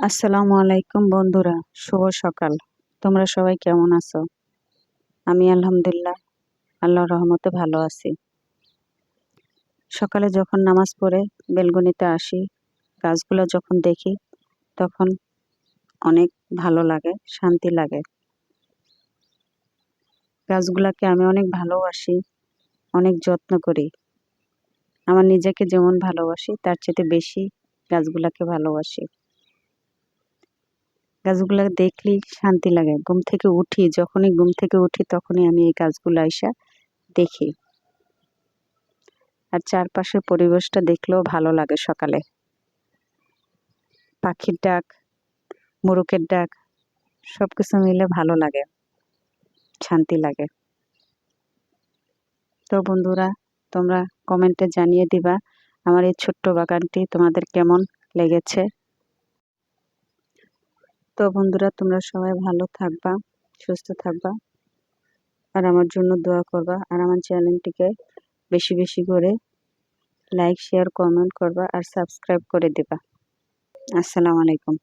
আসসালামু আলাইকুম বন্ধুরা, শুভ সকাল। তোমরা সবাই কেমন আছো? আমি আলহামদুলিল্লাহ আল্লাহ রহমতে ভালো আছি। সকালে যখন নামাজ পড়ে, বেলগনিতে আসি, গাছগুলো যখন দেখি, তখন অনেক ভালো লাগে, শান্তি লাগে। গাছগুলাকে আমি অনেক ভালোবাসি, অনেক যত্ন করি। আমার নিজেকে যেমন ভালোবাসি, তার চেয়ে বেশি গাছগুলাকে ভালোবাসি। গাছগুলো দেখলেই শান্তি লাগে। ঘুম থেকে উঠি, যখনই ঘুম থেকে উঠি তখনই আমি এই গাছগুলো আইসা দেখি। আর চারপাশের পরিবেশটা দেখলেও ভালো লাগে সকালে। পাখির ডাক মুরুকের ডাক সব কিছু মিলে ভালো লাগে, শান্তি লাগে। তো বন্ধুরা, তোমরা কমেন্টে জানিয়ে দিবা, আমার এই ছোট্ট বাগানটি তোমাদের কেমন লেগেছে? তো বন্ধুরা, তোমরা সবাই ভালো থাকবা, সুস্থ থাকবা আর আমার জন্য দোয়া করবা আর আমার চ্যানেলটিকে বেশি বেশি করে লাইক, শেয়ার, কমেন্ট করবা আর সাবস্ক্রাইব করে দেবা। আসসালামু আলাইকুম।